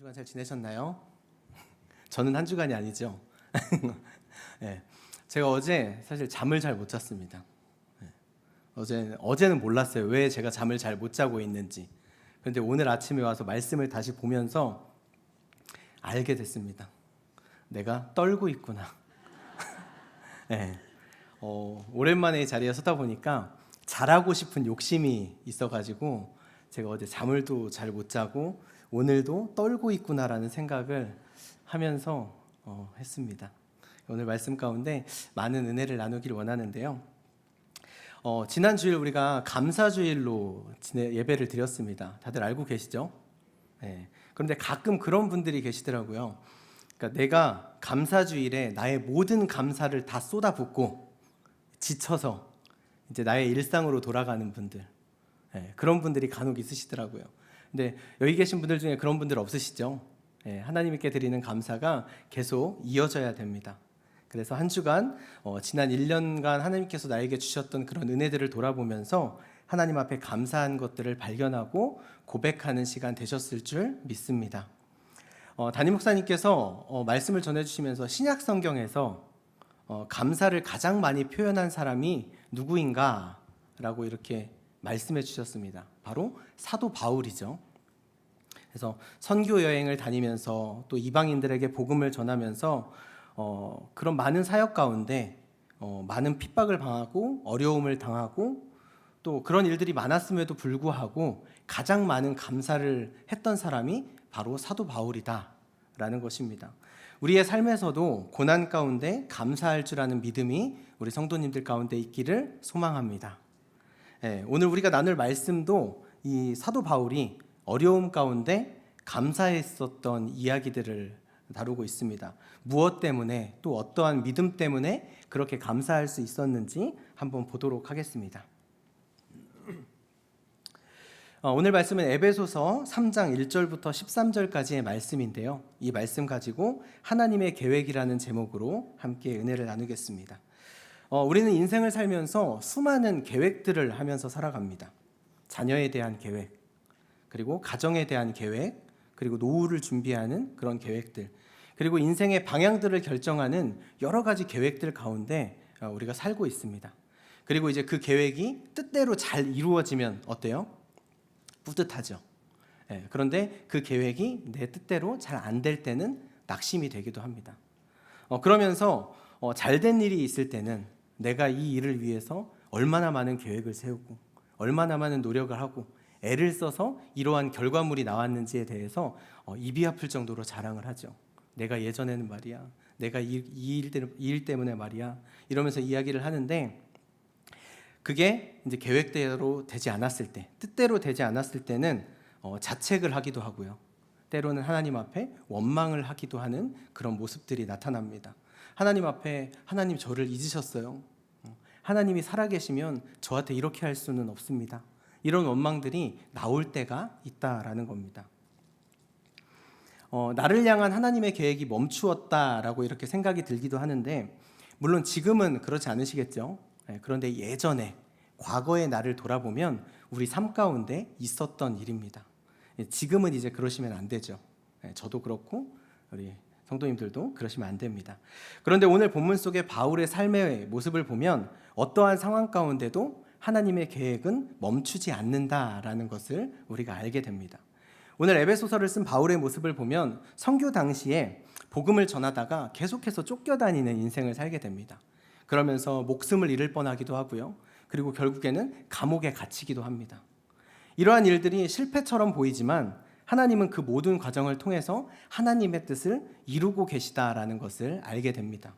주간 잘 지내셨나요? 저는 한 주간이 아니죠. 네, 제가 어제 사실 잠을 잘 못 잤습니다. 네, 어제 어제는 몰랐어요. 왜 제가 잠을 잘 못 자고 있는지. 그런데 오늘 아침에 와서 말씀을 다시 보면서 알게 됐습니다. 내가 떨고 있구나. 네, 어, 오랜만에 이 자리에 서다 보니까 잘하고 싶은 욕심이 있어가지고 제가 어제 잠을 또 잘 못 자고 오늘도 떨고 있구나라는 생각을 하면서 어, 했습니다. 오늘 말씀 가운데 많은 은혜를 나누길 원하는데요. 어, 지난 주일 우리가 감사 주일로 지내, 예배를 드렸습니다. 다들 알고 계시죠? 네. 그런데 가끔 그런 분들이 계시더라고요. 그러니까 내가 감사 주일에 나의 모든 감사를 다 쏟아붓고 지쳐서 이제 나의 일상으로 돌아가는 분들 예, 그런 분들이 간혹 있으시더라고요. 근데 여기 계신 분들 중에 그런 분들 없으시죠? 예, 하나님께 드리는 감사가 계속 이어져야 됩니다. 그래서 한 주간 어, 지난 1년간 하나님께서 나에게 주셨던 그런 은혜들을 돌아보면서 하나님 앞에 감사한 것들을 발견하고 고백하는 시간 되셨을 줄 믿습니다. 어, 담임 목사님께서 어, 말씀을 전해주시면서 신약 성경에서 어, 감사를 가장 많이 표현한 사람이 누구인가라고 이렇게 말씀해 주셨습니다. 바로 사도 바울이죠. 그래서 선교 여행을 다니면서 또 이방인들에게 복음을 전하면서 어, 그런 많은 사역 가운데 어, 많은 핍박을 당하고 어려움을 당하고 또 그런 일들이 많았음에도 불구하고 가장 많은 감사를 했던 사람이 바로 사도 바울이다라는 것입니다. 우리의 삶에서도 고난 가운데 감사할 줄 아는 믿음이 우리 성도님들 가운데 있기를 소망합니다. 예, 오늘 우리가 나눌 말씀도 이 사도 바울이 어려움 가운데 감사했었던 이야기들을 다루고 있습니다. 무엇 때문에 또 어떠한 믿음 때문에 그렇게 감사할 수 있었는지 한번 보도록 하겠습니다. 어, 오늘 말씀은 에베소서 3장 1절부터 13절까지의 말씀인데요. 이 말씀 가지고 하나님의 계획이라는 제목으로 함께 은혜를 나누겠습니다. 어, 우리는 인생을 살면서 수많은 계획들을 하면서 살아갑니다. 자녀에 대한 계획, 그리고 가정에 대한 계획, 그리고 노후를 준비하는 그런 계획들, 그리고 인생의 방향들을 결정하는 여러 가지 계획들 가운데 어, 우리가 살고 있습니다. 그리고 이제 그 계획이 뜻대로 잘 이루어지면 어때요? 뿌듯하죠. 예, 그런데 그 계획이 내 뜻대로 잘 안 될 때는 낙심이 되기도 합니다. 어, 그러면서 어, 잘된 일이 있을 때는 내가 이 일을 위해서 얼마나 많은 계획을 세우고 얼마나 많은 노력을 하고 애를 써서 이러한 결과물이 나왔는지에 대해서 어, 입이 아플 정도로 자랑을 하죠. 내가 예전에는 말이야, 내가 이, 일, 이일 때문에 말이야 이러면서 이야기를 하는데 그게 이제 계획대로 되지 않았을 때, 뜻대로 되지 않았을 때는 어, 자책을 하기도 하고요. 때로는 하나님 앞에 원망을 하기도 하는 그런 모습들이 나타납니다. 하나님 앞에 하나님 저를 잊으셨어요. 어, 하나님이 살아계시면 저한테 이렇게 할 수는 없습니다. 이런 원망들이 나올 때가 있다라는 겁니다. 어, 나를 향한 하나님의 계획이 멈추었다라고 이렇게 생각이 들기도 하는데 물론 지금은 그렇지 않으시겠죠. 예, 그런데 예전에 과거의 나를 돌아보면 우리 삶 가운데 있었던 일입니다. 예, 지금은 이제 그러시면 안 되죠. 예, 저도 그렇고 우리 성도님들도 그러시면 안 됩니다. 그런데 오늘 본문 속의 바울의 삶의 모습을 보면 어떠한 상황 가운데도 하나님의 계획은 멈추지 않는다라는 것을 우리가 알게 됩니다. 오늘 에베소서를 쓴 바울의 모습을 보면 성교 당시에 복음을 전하다가 계속해서 쫓겨다니는 인생을 살게 됩니다. 그러면서 목숨을 잃을 뻔하기도 하고요. 그리고 결국에는 감옥에 갇히기도 합니다. 이러한 일들이 실패처럼 보이지만 하나님은 그 모든 과정을 통해서 하나님의 뜻을 이루고 계시다라는 것을 알게 됩니다.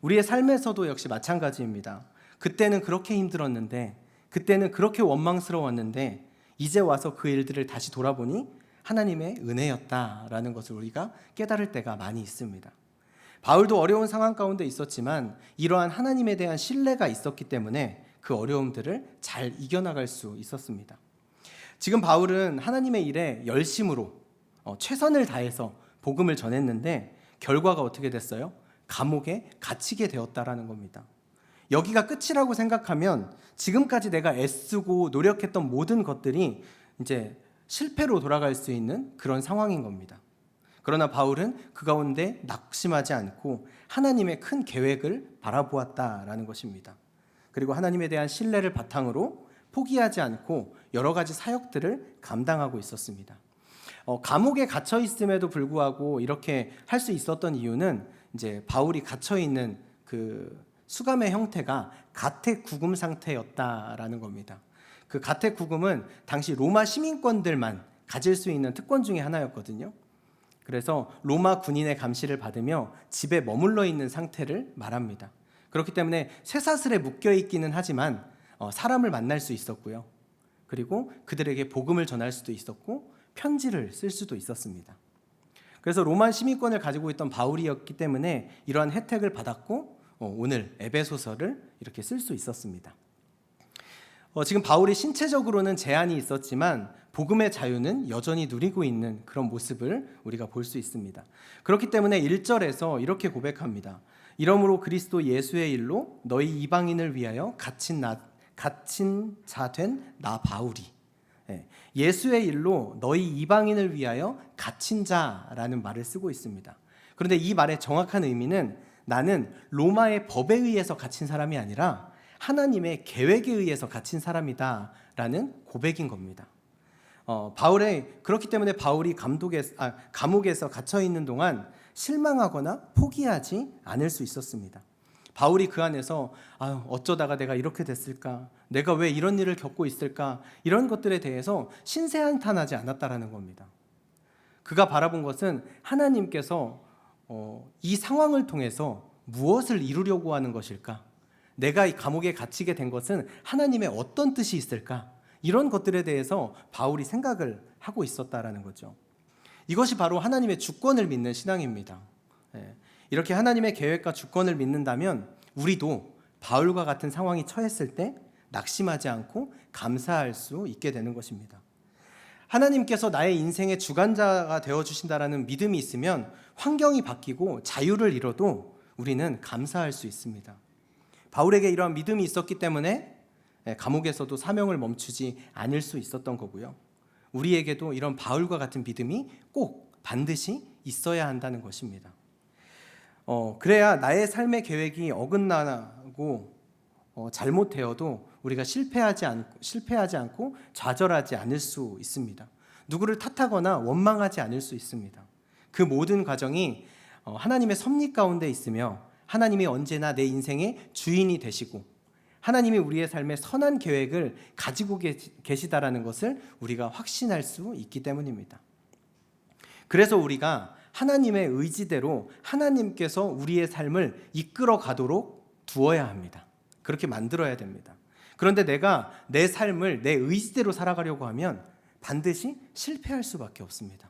우리의 삶에서도 역시 마찬가지입니다. 그때는 그렇게 힘들었는데, 그때는 그렇게 원망스러웠는데, 이제 와서 그 일들을 다시 돌아보니 하나님의 은혜였다라는 것을 우리가 깨달을 때가 많이 있습니다. 바울도 어려운 상황 가운데 있었지만 이러한 하나님에 대한 신뢰가 있었기 때문에 그 어려움들을 잘 이겨나갈 수 있었습니다. 지금 바울은 하나님의 일에 열심으로 어, 최선을 다해서 복음을 전했는데 결과가 어떻게 됐어요? 감옥에 갇히게 되었다라는 겁니다. 여기가 끝이라고 생각하면 지금까지 내가 애쓰고 노력했던 모든 것들이 이제 실패로 돌아갈 수 있는 그런 상황인 겁니다. 그러나 바울은 그 가운데 낙심하지 않고 하나님의 큰 계획을 바라보았다라는 것입니다. 그리고 하나님에 대한 신뢰를 바탕으로 포기하지 않고 여러 가지 사역들을 감당하고 있었습니다. 어, 감옥에 갇혀 있음에도 불구하고 이렇게 할 수 있었던 이유는 이제 바울이 갇혀 있는 그 수감의 형태가 가택 구금 상태였다라는 겁니다. 그 가택 구금은 당시 로마 시민권들만 가질 수 있는 특권 중에 하나였거든요. 그래서 로마 군인의 감시를 받으며 집에 머물러 있는 상태를 말합니다. 그렇기 때문에 쇠사슬에 묶여 있기는 하지만 어, 사람을 만날 수 있었고요. 그리고 그들에게 복음을 전할 수도 있었고 편지를 쓸 수도 있었습니다. 그래서 로마 시민권을 가지고 있던 바울이었기 때문에 이러한 혜택을 받았고 어, 오늘 에베소서를 이렇게 쓸 수 있었습니다. 어, 지금 바울이 신체적으로는 제한이 있었지만 복음의 자유는 여전히 누리고 있는 그런 모습을 우리가 볼 수 있습니다. 그렇기 때문에 1절에서 이렇게 고백합니다. 이러므로 그리스도 예수의 일로 너희 이방인을 위하여 갇힌 나 갇힌 자 된 나 바울이 예, 예수의 일로 너희 이방인을 위하여 갇힌 자라는 말을 쓰고 있습니다. 그런데 이 말의 정확한 의미는 나는 로마의 법에 의해서 갇힌 사람이 아니라 하나님의 계획에 의해서 갇힌 사람이다라는 고백인 겁니다. 어, 바울의 그렇기 때문에 바울이 감독에 아, 감옥에서 갇혀 있는 동안 실망하거나 포기하지 않을 수 있었습니다. 바울이 그 안에서 아유, 어쩌다가 내가 이렇게 됐을까? 내가 왜 이런 일을 겪고 있을까? 이런 것들에 대해서 신세한탄하지 않았다라는 겁니다. 그가 바라본 것은 하나님께서 어, 이 상황을 통해서 무엇을 이루려고 하는 것일까? 내가 이 감옥에 갇히게 된 것은 하나님의 어떤 뜻이 있을까? 이런 것들에 대해서 바울이 생각을 하고 있었다라는 거죠. 이것이 바로 하나님의 주권을 믿는 신앙입니다. 예. 이렇게 하나님의 계획과 주권을 믿는다면 우리도 바울과 같은 상황이 처했을 때 낙심하지 않고 감사할 수 있게 되는 것입니다. 하나님께서 나의 인생의 주관자가 되어 주신다라는 믿음이 있으면 환경이 바뀌고 자유를 잃어도 우리는 감사할 수 있습니다. 바울에게 이러한 믿음이 있었기 때문에 예, 감옥에서도 사명을 멈추지 않을 수 있었던 거고요. 우리에게도 이런 바울과 같은 믿음이 꼭 반드시 있어야 한다는 것입니다. 어, 그래야 나의 삶의 계획이 어긋나고 어, 잘못되어도 우리가 실패하지 않고 실패하지 않고 좌절하지 않을 수 있습니다. 누구를 탓하거나 원망하지 않을 수 있습니다. 그 모든 과정이 어, 하나님의 섭리 가운데 있으며 하나님이 언제나 내 인생의 주인이 되시고 하나님이 우리의 삶에 선한 계획을 가지고 계시다라는 것을 우리가 확신할 수 있기 때문입니다. 그래서 우리가 하나님의 의지대로 하나님께서 우리의 삶을 이끌어 가도록 두어야 합니다. 그렇게 만들어야 됩니다. 그런데 내가 내 삶을 내 의지대로 살아가려고 하면 반드시 실패할 수밖에 없습니다.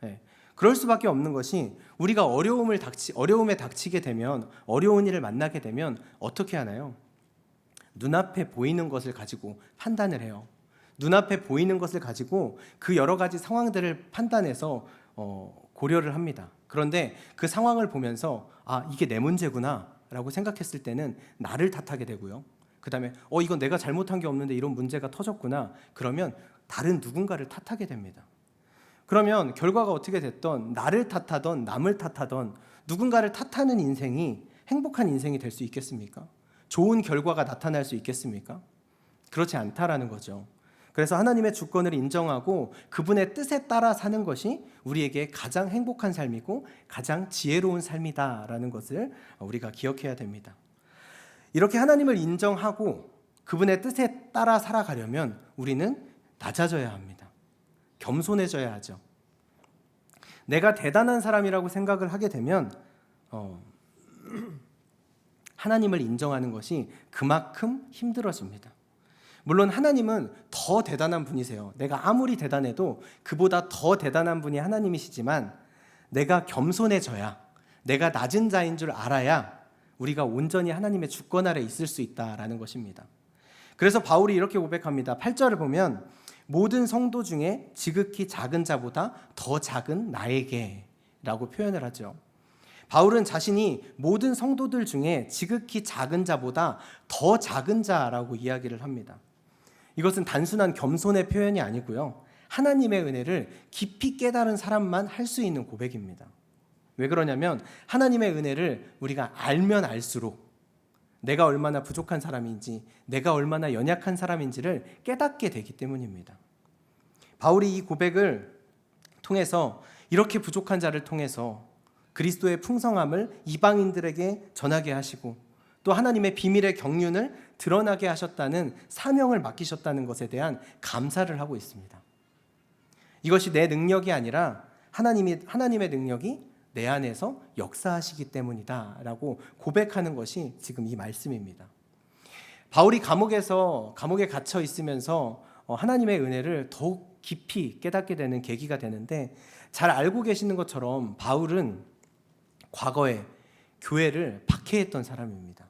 네. 그럴 수밖에 없는 것이 우리가 어려움을 닥치 어려움에 닥치게 되면 어려운 일을 만나게 되면 어떻게 하나요? 눈앞에 보이는 것을 가지고 판단을 해요. 눈앞에 보이는 것을 가지고 그 여러 가지 상황들을 판단해서 어, 고려를 합니다. 그런데 그 상황을 보면서 아 이게 내 문제구나라고 생각했을 때는 나를 탓하게 되고요. 그 다음에 어 이건 내가 잘못한 게 없는데 이런 문제가 터졌구나. 그러면 다른 누군가를 탓하게 됩니다. 그러면 결과가 어떻게 됐던 나를 탓하던 남을 탓하던 누군가를 탓하는 인생이 행복한 인생이 될 수 있겠습니까? 좋은 결과가 나타날 수 있겠습니까? 그렇지 않다라는 거죠. 그래서 하나님의 주권을 인정하고 그분의 뜻에 따라 사는 것이 우리에게 가장 행복한 삶이고 가장 지혜로운 삶이다라는 것을 우리가 기억해야 됩니다. 이렇게 하나님을 인정하고 그분의 뜻에 따라 살아가려면 우리는 낮아져야 합니다. 겸손해져야 하죠. 내가 대단한 사람이라고 생각을 하게 되면 어, 하나님을 인정하는 것이 그만큼 힘들어집니다. 물론 하나님은 더 대단한 분이세요. 내가 아무리 대단해도 그보다 더 대단한 분이 하나님이시지만 내가 겸손해져야 내가 낮은 자인 줄 알아야 우리가 온전히 하나님의 주권 아래 있을 수 있다라는 것입니다. 그래서 바울이 이렇게 고백합니다. 8절을 보면 모든 성도 중에 지극히 작은 자보다 더 작은 나에게라고 표현을 하죠. 바울은 자신이 모든 성도들 중에 지극히 작은 자보다 더 작은 자라고 이야기를 합니다. 이것은 단순한 겸손의 표현이 아니고요. 하나님의 은혜를 깊이 깨달은 사람만 할 수 있는 고백입니다. 왜 그러냐면 하나님의 은혜를 우리가 알면 알수록 내가 얼마나 부족한 사람인지, 내가 얼마나 연약한 사람인지를 깨닫게 되기 때문입니다. 바울이 이 고백을 통해서 이렇게 부족한 자를 통해서 그리스도의 풍성함을 이방인들에게 전하게 하시고 또 하나님의 비밀의 경륜을 드러나게 하셨다는 사명을 맡기셨다는 것에 대한 감사를 하고 있습니다. 이것이 내 능력이 아니라 하나님이 하나님의 능력이 내 안에서 역사하시기 때문이다라고 고백하는 것이 지금 이 말씀입니다. 바울이 감옥에서 감옥에 갇혀 있으면서 어, 하나님의 은혜를 더욱 깊이 깨닫게 되는 계기가 되는데 잘 알고 계시는 것처럼 바울은 과거에 교회를 박해했던 사람입니다.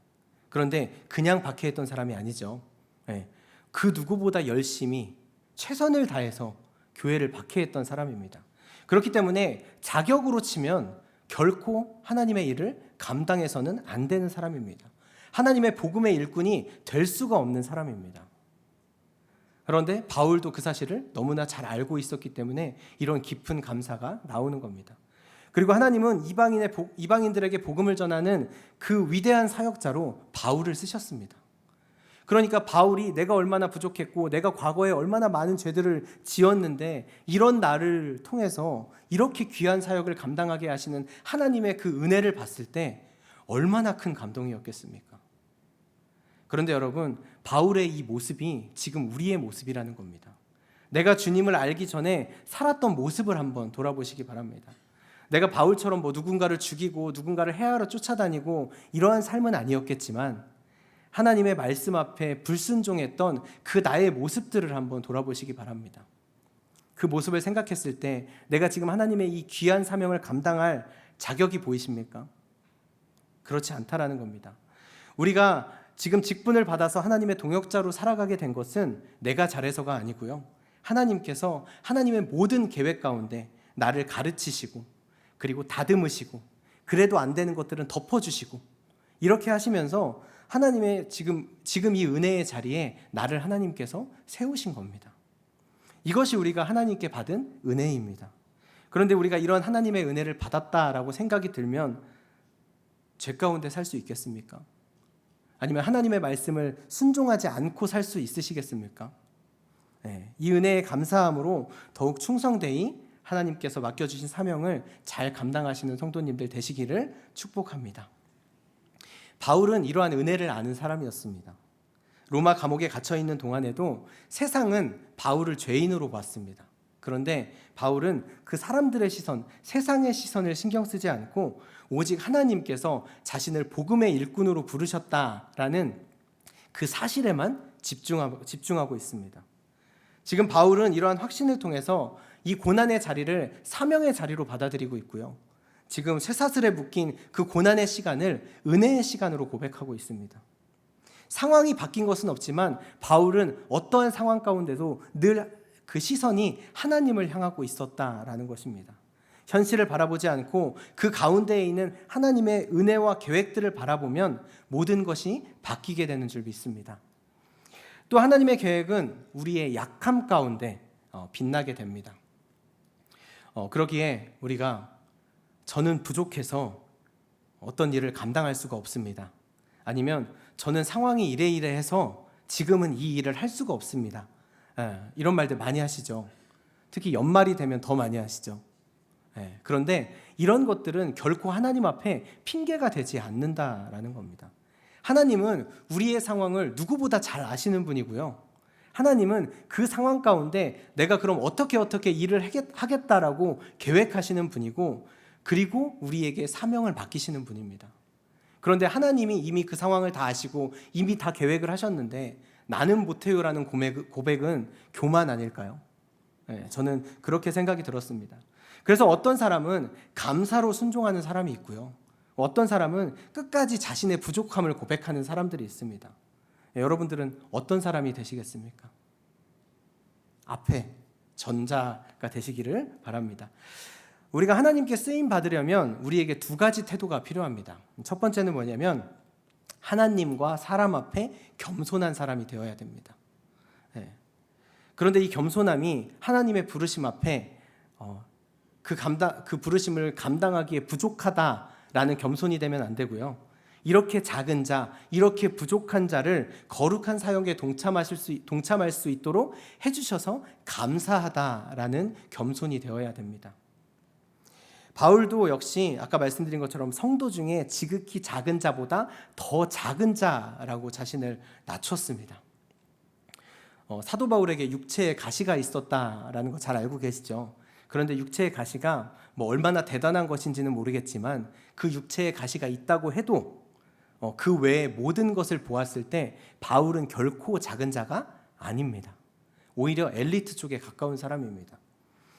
그런데 그냥 박해했던 사람이 아니죠. 예, 그 누구보다 열심히 최선을 다해서 교회를 박해했던 사람입니다. 그렇기 때문에 자격으로 치면 결코 하나님의 일을 감당해서는 안 되는 사람입니다. 하나님의 복음의 일꾼이 될 수가 없는 사람입니다. 그런데 바울도 그 사실을 너무나 잘 알고 있었기 때문에 이런 깊은 감사가 나오는 겁니다. 그리고 하나님은 이방인의 복- 이방인들에게 복음을 전하는 그 위대한 사역자로 바울을 쓰셨습니다. 그러니까 바울이 내가 얼마나 부족했고 내가 과거에 얼마나 많은 죄들을 지었는데 이런 나를 통해서 이렇게 귀한 사역을 감당하게 하시는 하나님의 그 은혜를 봤을 때 얼마나 큰 감동이었겠습니까? 그런데 여러분, 바울의 이 모습이 지금 우리의 모습이라는 겁니다. 내가 주님을 알기 전에 살았던 모습을 한번 돌아보시기 바랍니다. 내가 바울처럼 뭐 누군가를 죽이고 누군가를 해하러 쫓아다니고 이러한 삶은 아니었겠지만 하나님의 말씀 앞에 불순종했던 그 나의 모습들을 한번 돌아보시기 바랍니다. 그 모습을 생각했을 때 내가 지금 하나님의 이 귀한 사명을 감당할 자격이 보이십니까? 그렇지 않다라는 겁니다. 우리가 지금 직분을 받아서 하나님의 동역자로 살아가게 된 것은 내가 잘해서가 아니고요. 하나님께서 하나님의 모든 계획 가운데 나를 가르치시고 그리고 다듬으시고 그래도 안 되는 것들은 덮어주시고 이렇게 하시면서 하나님의 지금 지금 이 은혜의 자리에 나를 하나님께서 세우신 겁니다. 이것이 우리가 하나님께 받은 은혜입니다. 그런데 우리가 이런 하나님의 은혜를 받았다라고 생각이 들면 죄 가운데 살 수 있겠습니까? 아니면 하나님의 말씀을 순종하지 않고 살 수 있으시겠습니까? 네, 이 은혜의 감사함으로 더욱 충성되이 하나님께서 맡겨주신 사명을 잘 감당하시는 성도님들 되시기를 축복합니다. 바울은 이러한 은혜를 아는 사람이었습니다. 로마 감옥에 갇혀 있는 동안에도 세상은 바울을 죄인으로 봤습니다. 그런데 바울은 그 사람들의 시선, 세상의 시선을 신경 쓰지 않고 오직 하나님께서 자신을 복음의 일꾼으로 부르셨다라는 그 사실에만 집중하고, 있습니다. 지금 바울은 이러한 확신을 통해서 이 고난의 자리를 사명의 자리로 받아들이고 있고요. 지금 쇠사슬에 묶인 그 고난의 시간을 은혜의 시간으로 고백하고 있습니다. 상황이 바뀐 것은 없지만 바울은 어떠한 상황 가운데도 늘 그 시선이 하나님을 향하고 있었다라는 것입니다. 현실을 바라보지 않고 그 가운데에 있는 하나님의 은혜와 계획들을 바라보면 모든 것이 바뀌게 되는 줄 믿습니다. 또 하나님의 계획은 우리의 약함 가운데 어, 빛나게 됩니다. 어, 그러기에 우리가 저는 부족해서 어떤 일을 감당할 수가 없습니다. 아니면 저는 상황이 이래 이래 해서 지금은 이 일을 할 수가 없습니다. 예, 이런 말들 많이 하시죠. 특히 연말이 되면 더 많이 하시죠. 예, 그런데 이런 것들은 결코 하나님 앞에 핑계가 되지 않는다라는 겁니다. 하나님은 우리의 상황을 누구보다 잘 아시는 분이고요. 하나님은 그 상황 가운데 내가 그럼 어떻게 어떻게 일을 하겠다라고 계획하시는 분이고 그리고 우리에게 사명을 맡기시는 분입니다. 그런데 하나님이 이미 그 상황을 다 아시고 이미 다 계획을 하셨는데 나는 못해요라는 고백은 교만 아닐까요? 네, 저는 그렇게 생각이 들었습니다. 그래서 어떤 사람은 감사로 순종하는 사람이 있고요. 어떤 사람은 끝까지 자신의 부족함을 고백하는 사람들이 있습니다. 네, 여러분들은 어떤 사람이 되시겠습니까? 앞에 전자가 되시기를 바랍니다. 우리가 하나님께 쓰임 받으려면 우리에게 두 가지 태도가 필요합니다. 첫 번째는 뭐냐면 하나님과 사람 앞에 겸손한 사람이 되어야 됩니다. 네. 그런데 이 겸손함이 하나님의 부르심 앞에 어, 그 감당 그 부르심을 감당하기에 부족하다라는 겸손이 되면 안 되고요. 이렇게 작은 자, 이렇게 부족한 자를 거룩한 사역에 동참하실 수 동참할 수 있도록 해 주셔서 감사하다라는 겸손이 되어야 됩니다. 바울도 역시 아까 말씀드린 것처럼 성도 중에 지극히 작은 자보다 더 작은 자라고 자신을 낮췄습니다. 어, 사도 바울에게 육체에 가시가 있었다라는 거 잘 알고 계시죠? 그런데 육체의 가시가 뭐 얼마나 대단한 것인지는 모르겠지만 그 육체의 가시가 있다고 해도 어, 그 외의 모든 것을 보았을 때 바울은 결코 작은 자가 아닙니다. 오히려 엘리트 쪽에 가까운 사람입니다.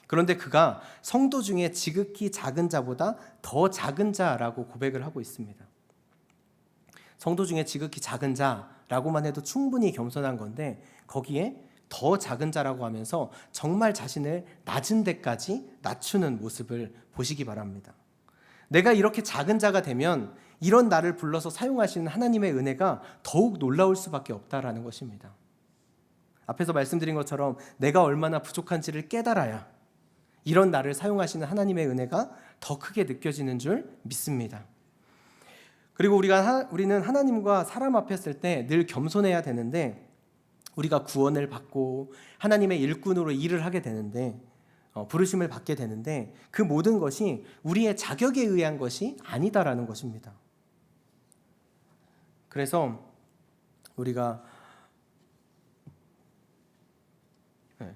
그런데 그가 성도 중에 지극히 작은 자보다 더 작은 자라고 고백을 하고 있습니다. 성도 중에 지극히 작은 자라고만 해도 충분히 겸손한 건데 거기에 더 작은 자라고 하면서 정말 자신을 낮은 데까지 낮추는 모습을 보시기 바랍니다. 내가 이렇게 작은 자가 되면 이런 나를 불러서 사용하시는 하나님의 은혜가 더욱 놀라울 수밖에 없다라는 것입니다. 앞에서 말씀드린 것처럼 내가 얼마나 부족한지를 깨달아야 이런 나를 사용하시는 하나님의 은혜가 더 크게 느껴지는 줄 믿습니다. 그리고 우리가 하, 우리는 하나님과 사람 앞에 있을 때늘 겸손해야 되는데 우리가 구원을 받고 하나님의 일꾼으로 일을 하게 되는데 어, 부르심을 받게 되는데 그 모든 것이 우리의 자격에 의한 것이 아니다라는 것입니다. 그래서 우리가 네,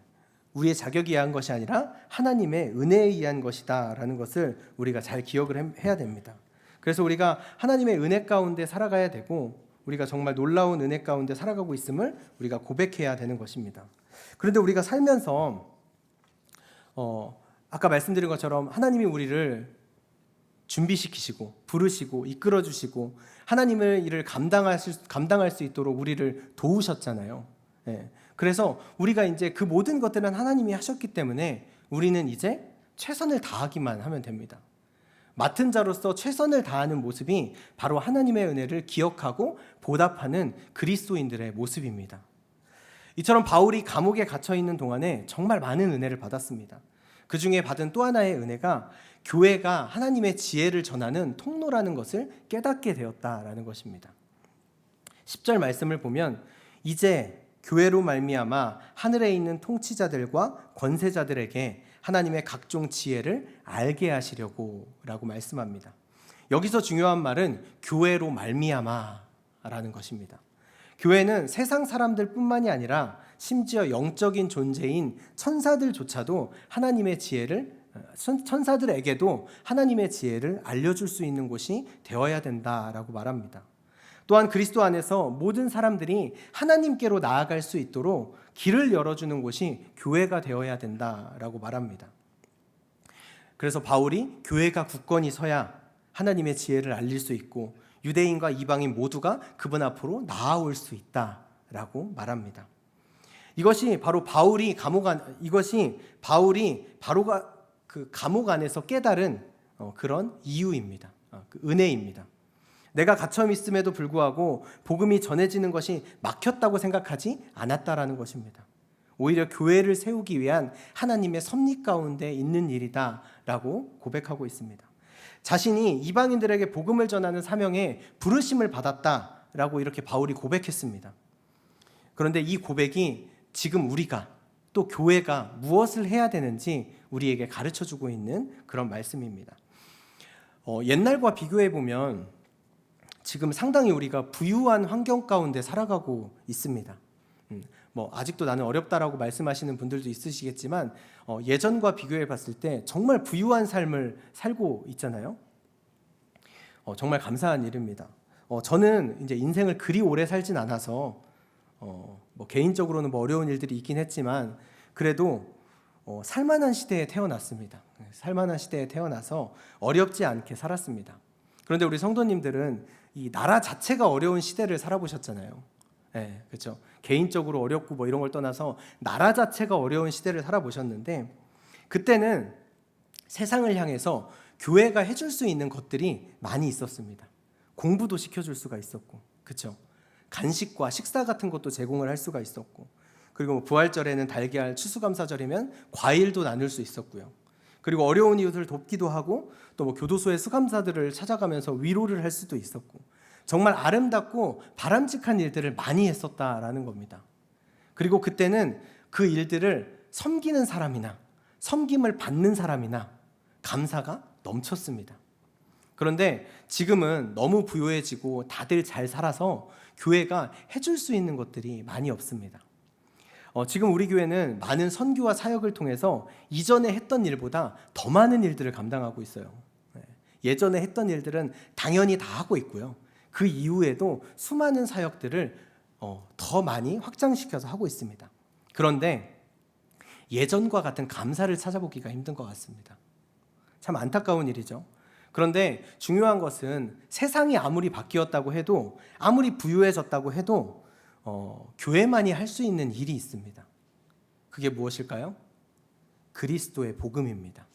우리의 자격에 의한 것이 아니라 하나님의 은혜에 의한 것이다라는 것을 우리가 잘 기억을 해야 됩니다. 그래서 우리가 하나님의 은혜 가운데 살아가야 되고 우리가 정말 놀라운 은혜 가운데 살아가고 있음을 우리가 고백해야 되는 것입니다. 그런데 우리가 살면서 어, 아까 말씀드린 것처럼 하나님이 우리를 준비시키시고 부르시고 이끌어 주시고 하나님의 일을 감당할 수, 감당할 수 있도록 우리를 도우셨잖아요. 예. 그래서 우리가 이제 그 모든 것들은 하나님이 하셨기 때문에 우리는 이제 최선을 다하기만 하면 됩니다. 맡은 자로서 최선을 다하는 모습이 바로 하나님의 은혜를 기억하고 보답하는 그리스도인들의 모습입니다. 이처럼 바울이 감옥에 갇혀 있는 동안에 정말 많은 은혜를 받았습니다. 그 중에 받은 또 하나의 은혜가 교회가 하나님의 지혜를 전하는 통로라는 것을 깨닫게 되었다라는 것입니다. 10절 말씀을 보면 이제 교회로 말미암아 하늘에 있는 통치자들과 권세자들에게 하나님의 각종 지혜를 알게 하시려고라고 말씀합니다. 여기서 중요한 말은 교회로 말미암아라는 것입니다. 교회는 세상 사람들뿐만이 아니라 심지어 영적인 존재인 천사들조차도 하나님의 지혜를 천사들에게도 하나님의 지혜를 알려줄 수 있는 곳이 되어야 된다라고 말합니다. 또한 그리스도 안에서 모든 사람들이 하나님께로 나아갈 수 있도록 길을 열어주는 곳이 교회가 되어야 된다라고 말합니다. 그래서 바울이 교회가 굳건히 서야 하나님의 지혜를 알릴 수 있고 유대인과 이방인 모두가 그분 앞으로 나아올 수 있다라고 말합니다. 이것이 바로 바울이 감옥 안 이것이 바울이 바로가 그 감옥 안에서 깨달은 어, 그런 이유입니다. 어, 그 은혜입니다. 내가 갇혀 있음에도 불구하고 복음이 전해지는 것이 막혔다고 생각하지 않았다라는 것입니다. 오히려 교회를 세우기 위한 하나님의 섭리 가운데 있는 일이다라고 고백하고 있습니다. 자신이 이방인들에게 복음을 전하는 사명에 부르심을 받았다라고 이렇게 바울이 고백했습니다. 그런데 이 고백이 지금 우리가 또 교회가 무엇을 해야 되는지 우리에게 가르쳐 주고 있는 그런 말씀입니다. 어, 옛날과 비교해 보면 지금 상당히 우리가 부유한 환경 가운데 살아가고 있습니다. 음, 뭐 아직도 나는 어렵다라고 말씀하시는 분들도 있으시겠지만 어, 예전과 비교해 봤을 때 정말 부유한 삶을 살고 있잖아요. 어, 정말 감사한 일입니다. 어, 저는 이제 인생을 그리 오래 살진 않아서 어, 뭐 개인적으로는 뭐 어려운 일들이 있긴 했지만 그래도 어, 살만한 시대에 태어났습니다. 살만한 시대에 태어나서 어렵지 않게 살았습니다. 그런데 우리 성도님들은 이 나라 자체가 어려운 시대를 살아보셨잖아요. 네, 그렇죠. 개인적으로 어렵고 뭐 이런 걸 떠나서 나라 자체가 어려운 시대를 살아보셨는데 그때는 세상을 향해서 교회가 해줄 수 있는 것들이 많이 있었습니다. 공부도 시켜줄 수가 있었고, 그렇죠. 간식과 식사 같은 것도 제공을 할 수가 있었고, 그리고 뭐 부활절에는 달걀, 추수감사절이면 과일도 나눌 수 있었고요. 그리고 어려운 이웃을 돕기도 하고 또 뭐 교도소의 수감사들을 찾아가면서 위로를 할 수도 있었고 정말 아름답고 바람직한 일들을 많이 했었다라는 겁니다. 그리고 그때는 그 일들을 섬기는 사람이나 섬김을 받는 사람이나 감사가 넘쳤습니다. 그런데 지금은 너무 부유해지고 다들 잘 살아서 교회가 해줄 수 있는 것들이 많이 없습니다. 어, 지금 우리 교회는 많은 선교와 사역을 통해서 이전에 했던 일보다 더 많은 일들을 감당하고 있어요. 네. 예전에 했던 일들은 당연히 다 하고 있고요. 그 이후에도 수많은 사역들을 어, 더 많이 확장시켜서 하고 있습니다. 그런데 예전과 같은 감사를 찾아보기가 힘든 것 같습니다. 참 안타까운 일이죠. 그런데 중요한 것은 세상이 아무리 바뀌었다고 해도 아무리 부유해졌다고 해도 어, 교회만이 할 수 있는 일이 있습니다. 그게 무엇일까요? 그리스도의 복음입니다.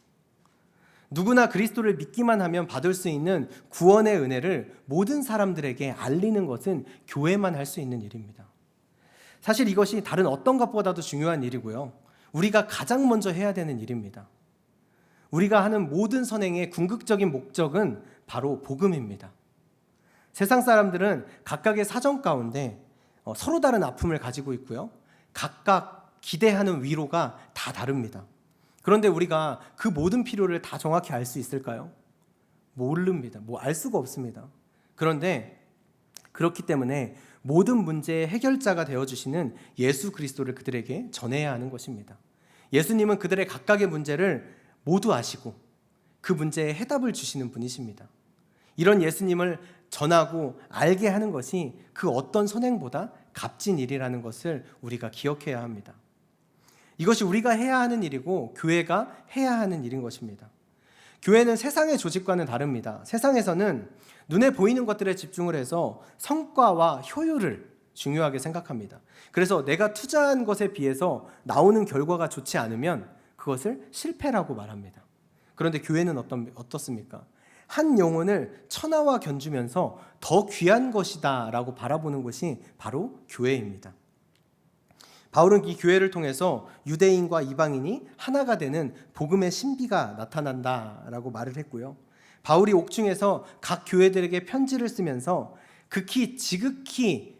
누구나 그리스도를 믿기만 하면 받을 수 있는 구원의 은혜를 모든 사람들에게 알리는 것은 교회만 할 수 있는 일입니다. 사실 이것이 다른 어떤 것보다도 중요한 일이고요. 우리가 가장 먼저 해야 되는 일입니다. 우리가 하는 모든 선행의 궁극적인 목적은 바로 복음입니다. 세상 사람들은 각각의 사정 가운데 어, 서로 다른 아픔을 가지고 있고요. 각각 기대하는 위로가 다 다릅니다. 그런데 우리가 그 모든 필요를 다 정확히 알 수 있을까요? 모릅니다. 뭐 알 수가 없습니다. 그런데 그렇기 때문에 모든 문제의 해결자가 되어 주시는 예수 그리스도를 그들에게 전해야 하는 것입니다. 예수님은 그들의 각각의 문제를 모두 아시고 그 문제에 해답을 주시는 분이십니다. 이런 예수님을 전하고 알게 하는 것이 그 어떤 선행보다 값진 일이라는 것을 우리가 기억해야 합니다. 이것이 우리가 해야 하는 일이고 교회가 해야 하는 일인 것입니다. 교회는 세상의 조직과는 다릅니다. 세상에서는 눈에 보이는 것들에 집중을 해서 성과와 효율을 중요하게 생각합니다. 그래서 내가 투자한 것에 비해서 나오는 결과가 좋지 않으면 그것을 실패라고 말합니다. 그런데 교회는 어떤, 어떻습니까? 한 영혼을 천하와 견주면서 더 귀한 것이다라고 바라보는 것이 바로 교회입니다. 바울은 이 교회를 통해서 유대인과 이방인이 하나가 되는 복음의 신비가 나타난다라고 말을 했고요. 바울이 옥중에서 각 교회들에게 편지를 쓰면서 극히 지극히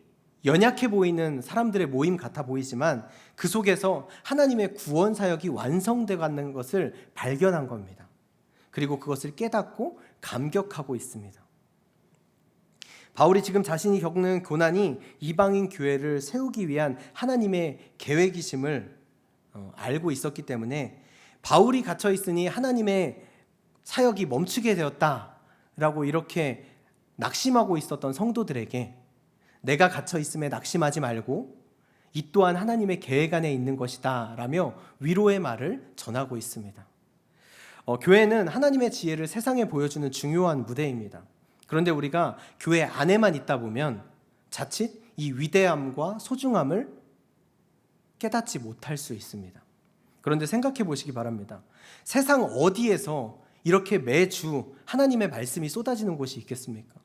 연약해 보이는 사람들의 모임 같아 보이지만 그 속에서 하나님의 구원 사역이 완성돼 가는 것을 발견한 겁니다. 그리고 그것을 깨닫고 감격하고 있습니다. 바울이 지금 자신이 겪는 고난이 이방인 교회를 세우기 위한 하나님의 계획이심을 어, 알고 있었기 때문에 바울이 갇혀 있으니 하나님의 사역이 멈추게 되었다라고 이렇게 낙심하고 있었던 성도들에게 내가 갇혀 있음에 낙심하지 말고 이 또한 하나님의 계획 안에 있는 것이다 라며 위로의 말을 전하고 있습니다. 어, 교회는 하나님의 지혜를 세상에 보여주는 중요한 무대입니다. 그런데 우리가 교회 안에만 있다 보면 자칫 이 위대함과 소중함을 깨닫지 못할 수 있습니다. 그런데 생각해 보시기 바랍니다. 세상 어디에서 이렇게 매주 하나님의 말씀이 쏟아지는 곳이 있겠습니까?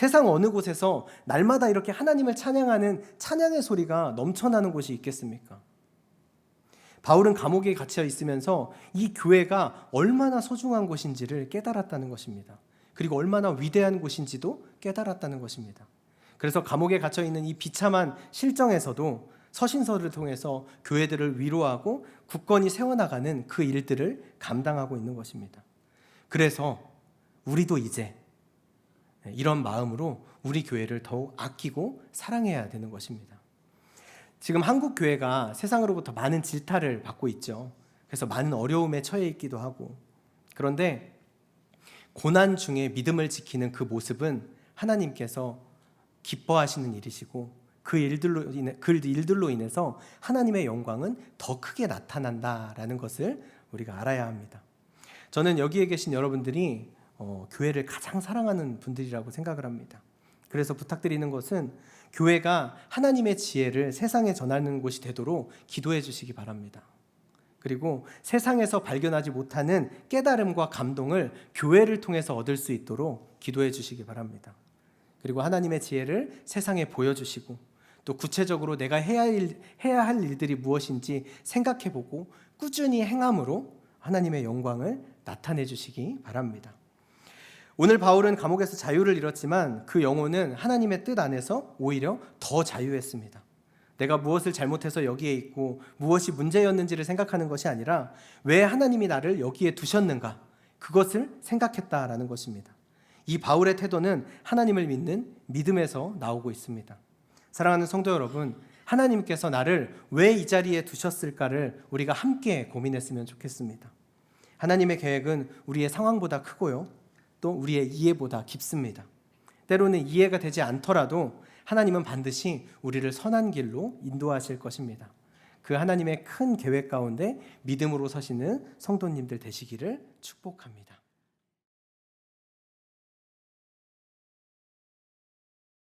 세상 어느 곳에서 날마다 이렇게 하나님을 찬양하는 찬양의 소리가 넘쳐나는 곳이 있겠습니까? 바울은 감옥에 갇혀 있으면서 이 교회가 얼마나 소중한 곳인지를 깨달았다는 것입니다. 그리고 얼마나 위대한 곳인지도 깨달았다는 것입니다. 그래서 감옥에 갇혀 있는 이 비참한 실정에서도 서신서를 통해서 교회들을 위로하고 굳건히 세워나가는 그 일들을 감당하고 있는 것입니다. 그래서 우리도 이제 이런 마음으로 우리 교회를 더욱 아끼고 사랑해야 되는 것입니다. 지금 한국 교회가 세상으로부터 많은 질타를 받고 있죠. 그래서 많은 어려움에 처해 있기도 하고. 그런데 고난 중에 믿음을 지키는 그 모습은 하나님께서 기뻐하시는 일이시고 그 일들로 인해 그 일들로 인해서 하나님의 영광은 더 크게 나타난다라는 것을 우리가 알아야 합니다. 저는 여기에 계신 여러분들이 어, 교회를 가장 사랑하는 분들이라고 생각을 합니다. 그래서 부탁드리는 것은 교회가 하나님의 지혜를 세상에 전하는 곳이 되도록 기도해 주시기 바랍니다. 그리고 세상에서 발견하지 못하는 깨달음과 감동을 교회를 통해서 얻을 수 있도록 기도해 주시기 바랍니다. 그리고 하나님의 지혜를 세상에 보여주시고 또또 구체적으로 내가 해야, 일, 해야 할 일들이 무엇인지 생각해 보고 꾸준히 행함으로 하나님의 영광을 나타내 주시기 바랍니다. 오늘 바울은 감옥에서 자유를 잃었지만 그 영혼은 하나님의 뜻 안에서 오히려 더 자유했습니다. 내가 무엇을 잘못해서 여기에 있고 무엇이 문제였는지를 생각하는 것이 아니라 왜 하나님이 나를 여기에 두셨는가 그것을 생각했다라는 것입니다. 이 바울의 태도는 하나님을 믿는 믿음에서 나오고 있습니다. 사랑하는 성도 여러분, 하나님께서 나를 왜 이 자리에 두셨을까를 우리가 함께 고민했으면 좋겠습니다. 하나님의 계획은 우리의 상황보다 크고요. 또 우리의 이해보다 깊습니다. 때로는 이해가 되지 않더라도 하나님은 반드시 우리를 선한 길로 인도하실 것입니다. 그 하나님의 큰 계획 가운데 믿음으로 서시는 성도님들 되시기를 축복합니다.